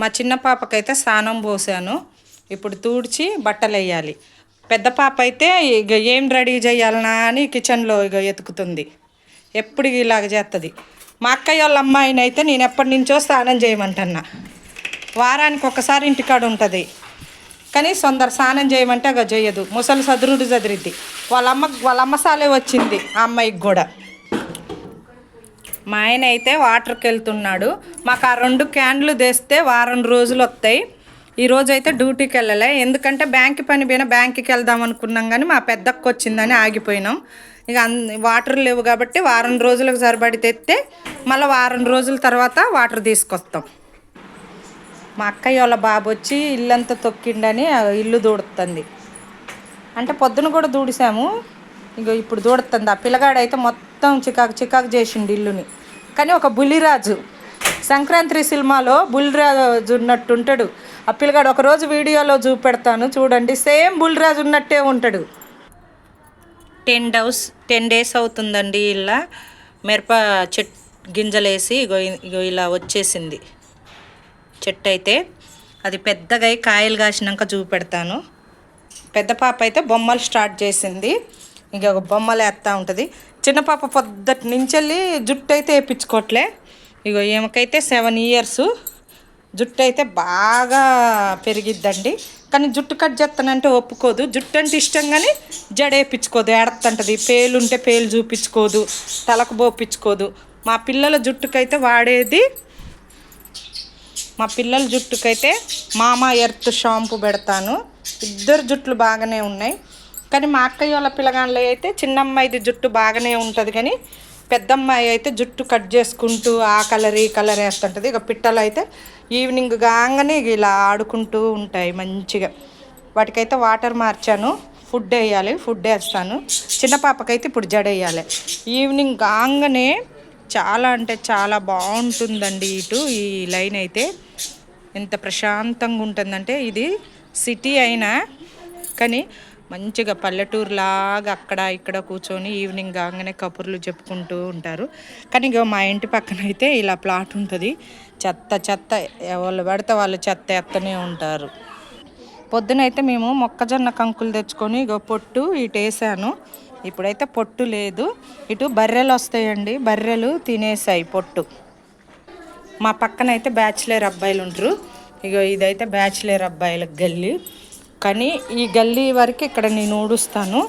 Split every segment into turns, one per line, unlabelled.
మా చిన్న పాపకైతే స్నానం పోసాను. ఇప్పుడు తూడ్చి బట్టలు వేయాలి పెద్ద పాప అయితే ఇక ఏం రెడీ చేయాలనా అని కిచెన్లో ఇక ఎతుకుతుంది. ఎప్పుడు ఇలాగ చేస్తుంది మా అక్కయ్య వాళ్ళ అమ్మాయిని అయితే నేను ఎప్పటి నుంచో స్నానం చేయమంటున్నా. వారానికి ఒకసారి ఇంటికాడ ఉంటుంది. కానీ సొందర స్నానం చేయమంటే అగ చేయదు ముసలి సదురుడు చదిరిద్ది వాళ్ళ అమ్మ వాళ్ళ అమ్మ సాలే వచ్చింది ఆ అమ్మాయికి కూడా. మా ఆయన అయితే వాటర్కి వెళ్తున్నాడు. మాకు ఆ రెండు క్యాన్లు తెస్తే వారం రోజులు వస్తాయి. ఈరోజు అయితే డ్యూటీకి వెళ్ళలే. ఎందుకంటే బ్యాంక్ పని పోయినా బ్యాంక్కి వెళ్దాం అనుకున్నాం కానీ మా పెద్దక్క వచ్చిందని ఆగిపోయినాం. ఇక వాటర్ లేవు కాబట్టి వారం రోజులకు సరిపడి తెస్తే మళ్ళీ వారం రోజుల తర్వాత వాటర్ తీసుకొస్తాం. మా అక్కయ్య వాళ్ళ బాబు వచ్చి ఇల్లంతా తొక్కిండని ఆ ఇల్లు దూడుతుంది. అంటే పొద్దున కూడా దూడిసాము. ఇక ఇప్పుడు దూడుతుంది ఆ పిల్లగాడైతే మొత్తం చికాకు చికాకు చేసిండు ఇల్లుని. కానీ ఒక బుల్లిరాజు. సంక్రాంతి సినిమాలో బుల్లిరాజు ఉన్నట్టు ఉంటాడు. ఆ పిల్లగాడు ఒకరోజు వీడియోలో చూపెడతాను చూడండి. సేమ్ బుల్లిరాజు ఉన్నట్టే ఉంటాడు. టెన్ డౌస్ టెన్ డేస్ అవుతుందండి ఇలా మిరప చెట్ గింజలేసి ఇగో ఇగో ఇలా వచ్చేసింది. చెట్టు అయితే అది పెద్దగా అయి కాయలు కాసినాక చూపెడతాను. పెద్ద పాప అయితే బొమ్మలు స్టార్ట్ చేసింది. ఇక ఒక బొమ్మలు వేస్తూ ఉంటుంది. చిన్న పాప పొద్దుటి నుంచి వెళ్ళి జుట్టు అయితే వేయించుకోవట్లే ఇగో ఈమెకైతే సెవెన్ ఇయర్స్ జుట్టు అయితే బాగా పెరిగిద్దండి. కానీ జుట్టు కట్ చేస్తానంటే ఒప్పుకోదు. జుట్టు అంటే ఇష్టం కానీ జడ వేయించుకోదు. ఎడతంటది పేలు ఉంటే పేలు చూపించుకోదు. తలకు పోపించుకోదు. మా పిల్లల జుట్టుకైతే వాడేది మా పిల్లల జుట్టుకైతే మామా ఎర్త్ షాంపూ పెడతాను. ఇద్దరు జుట్లు బాగానే ఉన్నాయి. కానీ మా అక్కయ్య వాళ్ళ పిల్లగాళ్ళు అయితే చిన్నమ్మాయిది జుట్టు బాగానే ఉంటుంది కానీ పెద్దమ్మాయి అయితే జుట్టు కట్ చేసుకుంటూ ఆ కలర్ ఈ కలర్ వేస్తుంటుంది. ఇక పిట్టలు అయితే ఈవినింగ్ కాగానే ఇలా ఆడుకుంటూ ఉంటాయి మంచిగా. వాటికైతే వాటర్ మార్చాను ఫుడ్ వేయాలి ఫుడ్ వేస్తాను. చిన్న పాపకైతే ఇప్పుడు జడ వేయాలి. ఈవినింగ్ కాగానే చాలా అంటే చాలా బాగుంటుందండి ఇటు ఈ లైన్ అయితే. ఎంత ప్రశాంతంగా ఉంటుందంటే ఇది సిటీ అయినా కానీ మంచిగా పల్లెటూరులాగా అక్కడ ఇక్కడ కూర్చొని ఈవినింగ్ కాగానే కబుర్లు చెప్పుకుంటూ ఉంటారు. కానీ ఇక మా ఇంటి పక్కన అయితే ఇలా ప్లాట్ ఉంటుంది. చెత్త చెత్త ఎవరు పడితే వాళ్ళు చెత్త ఎత్తనే ఉంటారు. పొద్దునైతే మేము మొక్కజొన్న కంకులు తెచ్చుకొని ఇగో పొట్టు ఇటు వేసాను. ఇప్పుడైతే పొట్టు లేదు. ఇటు బర్రెలు వస్తాయండి. బర్రెలు తినేసాయి పొట్టు. మా పక్కన అయితే బ్యాచిలర్ అబ్బాయిలు ఉంటారు ఇగో ఇదైతే బ్యాచిలర్ అబ్బాయిల గల్లి. కానీ ఈ గల్లీ వరకు ఇక్కడ నేను ఊడుస్తాను.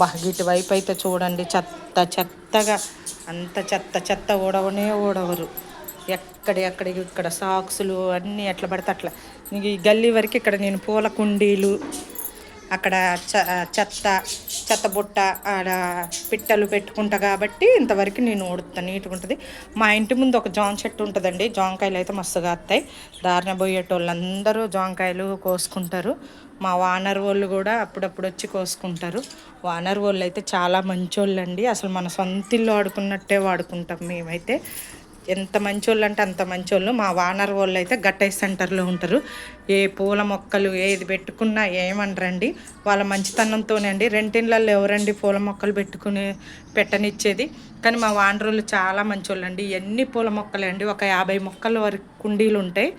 బాగిటి వైపు అయితే చూడండి చెత్త చెత్తగా అంత చెత్త చెత్త ఊడవనే ఊడవరు. ఎక్కడ ఎక్కడి ఇక్కడ సాక్సులు అన్నీ ఎట్లా పడితే అట్లా. ఈ గల్లీ వరకు ఇక్కడ నేను పూల కుండీలు అక్కడ చెత్త చెత్త బుట్ట ఆడ పిట్టలు పెట్టుకుంటా కాబట్టి ఇంతవరకు నేను ఊడుతాను నీట్గా ఉంటుంది. మా ఇంటి ముందు ఒక జామ చెట్టు ఉంటుందండి జామకాయలు అయితే మస్తుగా వస్తాయి దారిన పోయేటోళ్ళందరూ జామకాయలు కోసుకుంటారు. మా వానర్ వాళ్ళు కూడా అప్పుడప్పుడు వచ్చి కోసుకుంటారు. వానర్ వాళ్ళు అయితే చాలా మంచోళ్ళు అండి అసలు మన సొంత ఇల్లు వాడుకున్నట్టే వాడుకుంటాం మేమైతే. ఎంత మంచోళ్ళు అంటే అంత మంచోళ్ళు. మా వానర్ వాళ్ళు అయితే గట్టై సెంటర్లో ఉంటారు. ఏ పూల మొక్కలు ఏది పెట్టుకున్నా ఏమనరండి. వాళ్ళ మంచితనంతోనే అండి. రెంటిళ్ళల్లో ఎవరండి పూల మొక్కలు పెట్టుకుని పెట్టనిచ్చేది? కానీ మా వానరులు చాలా మంచోళ్ళు అండి ఎన్ని పూల మొక్కలే అండి ఒక యాభై మొక్కల వరకు కుండీలు ఉంటాయి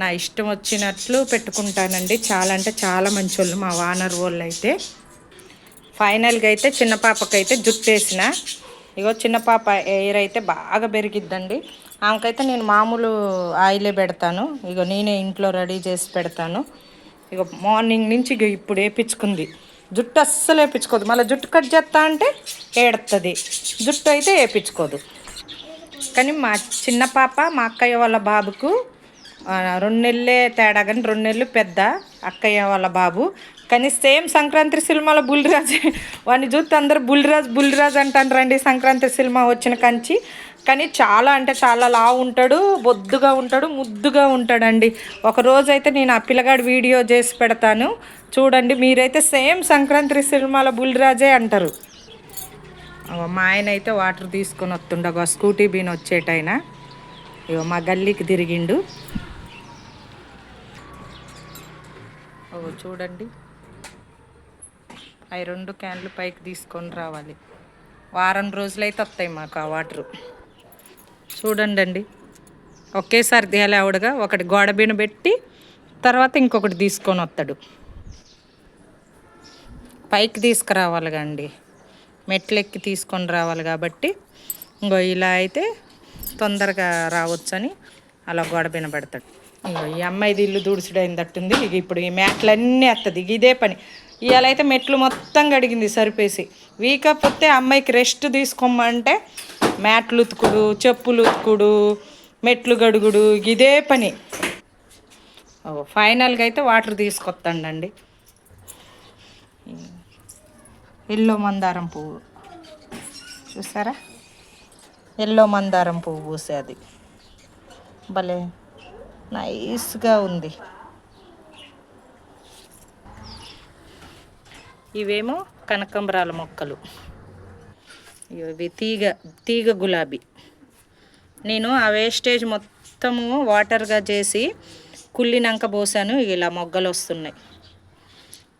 నా ఇష్టం వచ్చినట్లు పెట్టుకుంటానండి. చాలా అంటే చాలా మంచోళ్ళు మా వానర్ వాళ్ళు అయితే ఫైనల్గా అయితే చిన్న పాపకైతే జుట్టు వేసిన. ఇగో చిన్న పాప ఎయిర్ అయితే బాగా పెరిగిద్దండి. ఆమెకైతే నేను మామూలు ఆయిలే పెడతాను. ఇగో నేనే ఇంట్లో రెడీ చేసి పెడతాను. ఇగో మార్నింగ్ నుంచి ఇగో ఇప్పుడు వేపించుకుంది. జుట్టు అస్సలు వేపించుకోదు. మళ్ళీ జుట్టు కట్ చేస్తా అంటే ఏడుతుంది జుట్టు అయితే వేపించుకోదు. కానీ మా చిన్న పాప మా అక్కయ్య వాళ్ళ బాబుకు రెండు నెలలే తేడా కానీ రెండు నెలలు పెద్ద అక్కయ్య వాళ్ళ బాబు. కానీ సేమ్ సంక్రాంతి సినిమాలో బుల్లిరాజు వాడిని చూస్తే అందరూ బుల్లిరాజు బుల్లిరాజు అంటారండి సంక్రాంతి సినిమా వచ్చిన కంచి. కానీ చాలా అంటే చాలా లావు ఉంటాడు బొద్దుగా ఉంటాడు ముద్దుగా ఉంటాడండి. ఒకరోజైతే అయితే నేను ఆ పిల్లగాడు వీడియో చేసి పెడతాను. చూడండి మీరైతే సేమ్ సంక్రాంతి సినిమాలో బుల్లిరాజే అంటారు. మా ఆయన అయితే వాటర్ తీసుకొని వస్తుండగా స్కూటీ బీన్ వచ్చేటైనా. ఇగో మా గల్లీకి తిరిగిండు. చూడండి. అవి రెండు క్యాన్లు పైకి తీసుకొని రావాలి. వారం రోజులైతే వస్తాయి మాకు ఆ వాటరు. చూడండి అండి ఒకేసారి ఆవిడగా ఒకటి గోడబీన పెట్టి తర్వాత ఇంకొకటి తీసుకొని వస్తాడు. పైకి తీసుకురావాలిగా అండి మెట్లెక్కి తీసుకొని రావాలి కాబట్టి ఇంకో ఇలా అయితే తొందరగా రావచ్చని అలా గోడ పెడతాడు. ఈ అమ్మాయిది ఇల్లు దూడుచుడైందట్టుంది ఇక ఇప్పుడు ఈ మ్యాట్లన్నీ వస్తుంది ఇదే పని. ఇవాళ మెట్లు మొత్తం కడిగింది సరిపేసి. వీకపోతే అమ్మాయికి రెస్ట్ తీసుకోమంటే మ్యాట్లు ఉతుకుడు చెప్పులు ఉతుకుడు మెట్లు గడుగుడు ఇదే పని. ఓ, ఫైనల్గా అయితే వాటర్ తీసుకొస్తాండండి ఎల్లో మందారం పువ్వు. చూసారా? ఎల్లో మందారం పువ్వు పూసేది. భలే నైస్గా ఉంది. ఇవేమో కనకంబరాల మొక్కలు. ఇవి తీగ తీగ గులాబీ. నేను ఆ వేస్టేజ్ మొత్తము వాటర్గా చేసి కుళ్ళినాక పోసాను ఇలా మొగ్గలు వస్తున్నాయి.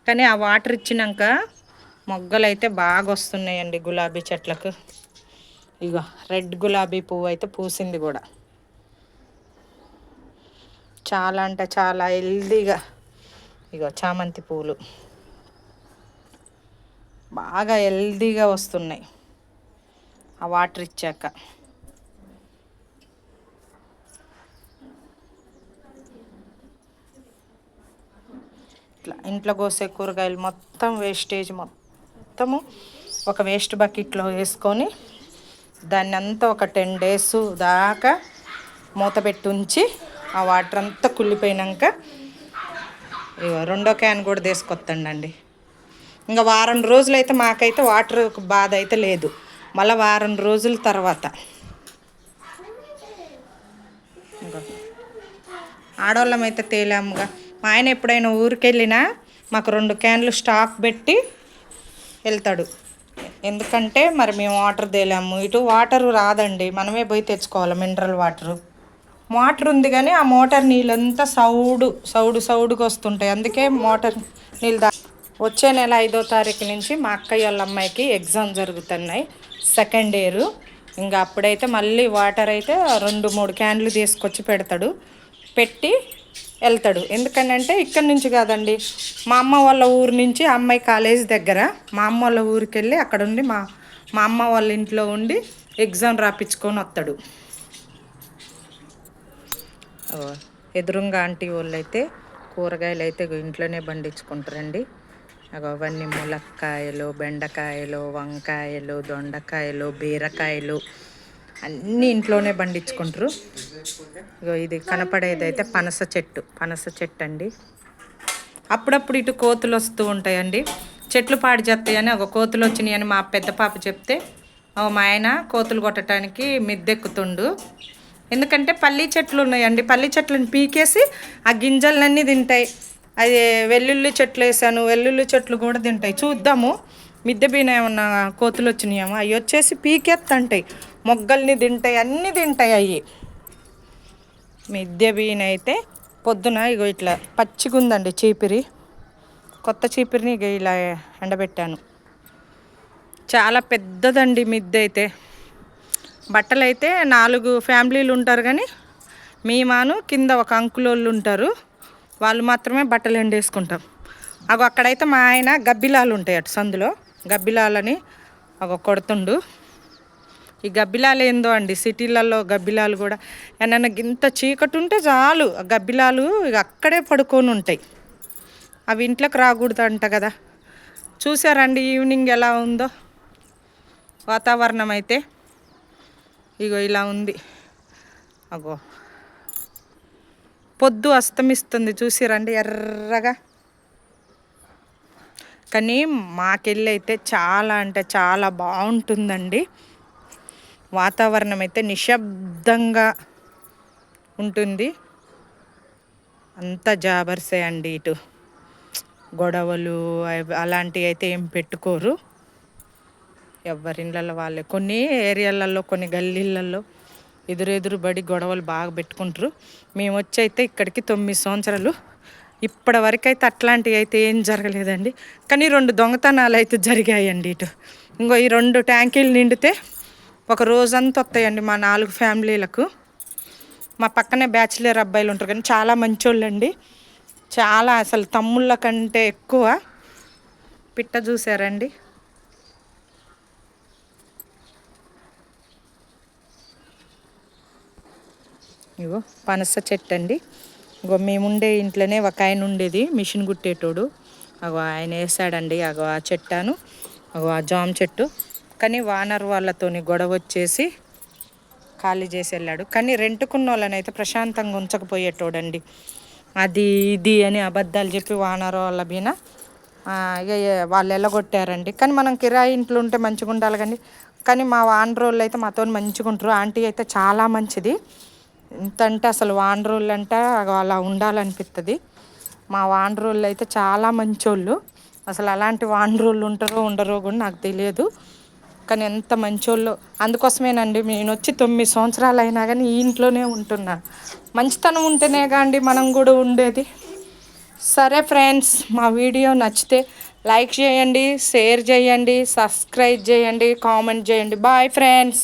కానీ ఆ వాటర్ ఇచ్చినాక మొగ్గలు అయితే బాగా వస్తున్నాయండి గులాబీ చెట్లకు. ఇగో రెడ్ గులాబీ పువ్వు అయితే పూసింది కూడా. చాలా అంటే చాలా హెల్దీగా. ఇగో చామంతి పూలు. బాగా హెల్దీగా వస్తున్నాయి. ఆ వాటర్ ఇచ్చాక. ఇట్లా ఇంట్లో కోసే కూరగాయలు మొత్తం వేస్టేజ్ మొత్తము ఒక వేస్ట్ బకెట్లో వేసుకొని దాన్ని అంతా ఒక టెన్ డేస్ దాకా మూత పెట్టి ఉంచి ఆ వాటర్ అంతా కుళ్ళిపోయినాక ఇగో రెండో క్యాన్ కూడా తీసుకొస్తాండి ఇంకా వారం రోజులైతే మాకైతే వాటర్ బాధ అయితే లేదు. మళ్ళీ వారం రోజుల తర్వాత. ఆడవాళ్ళం అయితే తేలాముగా. మా ఆయన ఎప్పుడైనా ఊరికి వెళ్ళినా మాకు రెండు క్యాన్లు స్టాక్ పెట్టి వెళ్తాడు. ఎందుకంటే మరి మేము వాటర్ తేలాము. ఇటు వాటర్ రాదండి. మనమే పోయి తెచ్చుకోవాలి మినరల్ వాటరు. మోటార్ ఉంది కానీ ఆ మోటార్ నీళ్ళంతా సౌడు సౌడు సౌడుగా వస్తుంటాయి. అందుకే మోటార్ నీళ్ళు దా వచ్చే నెల ఐదో తారీఖు నుంచి మా అక్కయ్య వాళ్ళ అమ్మాయికి ఎగ్జామ్ జరుగుతున్నాయి సెకండ్ ఇయర్. ఇంకా అప్పుడైతే మళ్ళీ వాటర్ అయితే రెండు మూడు క్యాన్లు తీసుకొచ్చి పెడతాడు. పెట్టి వెళ్తాడు. ఎందుకంటే ఇక్కడి నుంచి కాదండి మా అమ్మ వాళ్ళ ఊరు నుంచి ఆ అమ్మాయి కాలేజ్ దగ్గర మా అమ్మ వాళ్ళ ఊరికి వెళ్ళి అక్కడ ఉండి మా మా అమ్మ వాళ్ళ ఇంట్లో ఉండి ఎగ్జామ్ రాపించుకొని వస్తాడు. ఎదురుంగా ఆంటీ వాళ్ళు అయితే కూరగాయలు అయితే ఇంట్లోనే పండించుకుంటారండి. అగో అవన్నీ ములక్కాయలు బెండకాయలు వంకాయలు దొండకాయలు బీరకాయలు అన్నీ ఇంట్లోనే పండించుకుంటారు. ఇగో ఇది కనపడేది అయితే పనస చెట్టు పనస చెట్టు అండి అప్పుడప్పుడు ఇటు కోతులు వస్తూ ఉంటాయండి. చెట్లు పాడు చేస్తాయని ఒక కోతులు వచ్చినాయని మా పెద్ద పాప చెప్తే మా ఆయన కోతులు కొట్టడానికి మిద్దెక్కుతుండు. ఎందుకంటే పల్లి చెట్లు ఉన్నాయండి. పల్లి చెట్లను పీకేసి ఆ గింజలన్నీ తింటాయి. అది వెల్లుల్లి చెట్లు వేసాను. వెల్లుల్లి చెట్లు కూడా తింటాయి. చూద్దాము. మిద్దె బీన ఏమన్నా కోతులు వచ్చినాయేమో. అవి వచ్చేసి పీకెత్తంటాయి. మొగ్గల్ని తింటాయి. అన్నీ తింటాయి అవి. మిద్దె బీన అయితే పొద్దున ఇగో ఇట్లా పచ్చిగుందండి చీపిరి. కొత్త చీపిరిని ఇక ఇలా ఎండబెట్టాను. చాలా పెద్దదండి మిద్దె అయితే. బట్టలు అయితే నాలుగు ఫ్యామిలీలు ఉంటారు కానీ మేమాను కింద ఒక అంకులోళ్ళు ఉంటారు. వాళ్ళు మాత్రమే బట్టలు ఎండేసుకుంటాం. అగో అక్కడైతే మా ఆయన గబ్బిలాలు ఉంటాయి అటు సందులో. గబ్బిలాలని అగో కొడుతుండు. ఈ గబ్బిలాలు ఏందో అండి సిటీలలో గబ్బిలాలు కూడా ఏమన్నా ఇంత చీకటి ఉంటే చాలు. ఆ గబ్బిలాలు ఇక అక్కడే పడుకొని ఉంటాయి. అవి ఇంట్లోకి రాకూడదు అంట కదా చూసారండి ఈవినింగ్ ఎలా ఉందో? వాతావరణం అయితే. ఇగో ఇలా ఉంది. అగో. పొద్దు అస్తమిస్తుంది చూసిరండి ఎర్రగా. కానీ మాకెళ్ళి అయితే చాలా అంటే చాలా బాగుంటుందండి. వాతావరణం అయితే నిశ్శబ్దంగా ఉంటుంది. అంత జాబర్సే అండి ఇటు. గొడవలు అవి- అలాంటివి అయితే ఏం పెట్టుకోరు. ఎవరిళ్ళల్లో వాళ్ళే. కొన్ని ఏరియాలలో కొన్ని గల్లీలలో ఎదురెదురు బడి గొడవలు బాగా పెట్టుకుంటారు. మేము వచ్చి అయితే ఇక్కడికి తొమ్మిది సంవత్సరాలు. ఇప్పటి వరకు అయితే అట్లాంటివి అయితే ఏం జరగలేదండి. కానీ రెండు దొంగతనాలు అయితే జరిగాయండి ఇటు. ఇంకో ఈ రెండు ట్యాంకీలు నిండితే ఒక రోజంతా వస్తాయండి మా నాలుగు ఫ్యామిలీలకు. మా పక్కనే బ్యాచిలర్ అబ్బాయిలు ఉంటారు కానీ చాలా మంచోళ్ళండి. చాలా అసలు తమ్ముళ్ళ కంటే ఎక్కువ. పిట్ట చూసారండి ఇగో పనస చెట్టు అండి ఇగో మేముండే ఇంట్లోనే ఒక ఆయన ఉండేది మిషన్ కుట్టేటోడు. అగో ఆయన వేసాడండి అగో ఆ చెట్టాను. అగో ఆ జామ చెట్టు. కానీ వానర్ వాళ్ళతోని గొడవ వచ్చేసి ఖాళీ చేసి వెళ్ళాడు. కానీ రెంటుకున్న వాళ్ళనైతే ప్రశాంతంగా ఉంచకపోయేటోడండి. అది ఇది అని అబద్ధాలు చెప్పి వానర్ వాళ్ళ బీన ఇక వాళ్ళు ఎల్లగొట్టారండి. కానీ మనం కిరాయి ఇంట్లో ఉంటే మంచిగా ఉండాలి కానీ కానీ మా వానరోళ్ళు అయితే మాతో మంచిగా ఉంటారు ఆంటీ అయితే చాలా మంచిది. ఎంత అంటే అసలు వానరోళ్ళు అంటే అలా ఉండాలనిపిస్తుంది మా వానరోళ్ళు అయితే చాలా మంచోళ్ళు. అసలు అలాంటి వానరోళ్ళు ఉంటారో ఉండరో కూడా నాకు తెలియదు. కానీ ఎంత మంచోళ్ళు. అందుకోసమేనండి నేను వచ్చి తొమ్మిది సంవత్సరాలు అయినా కానీ ఈ ఇంట్లోనే ఉంటున్నాను మంచితనం ఉంటేనే కాండి మనం కూడా ఉండేది. సరే ఫ్రెండ్స్ మా వీడియో నచ్చితే లైక్ చేయండి షేర్ చేయండి సబ్స్క్రైబ్ చేయండి కామెంట్ చేయండి. Bye friends.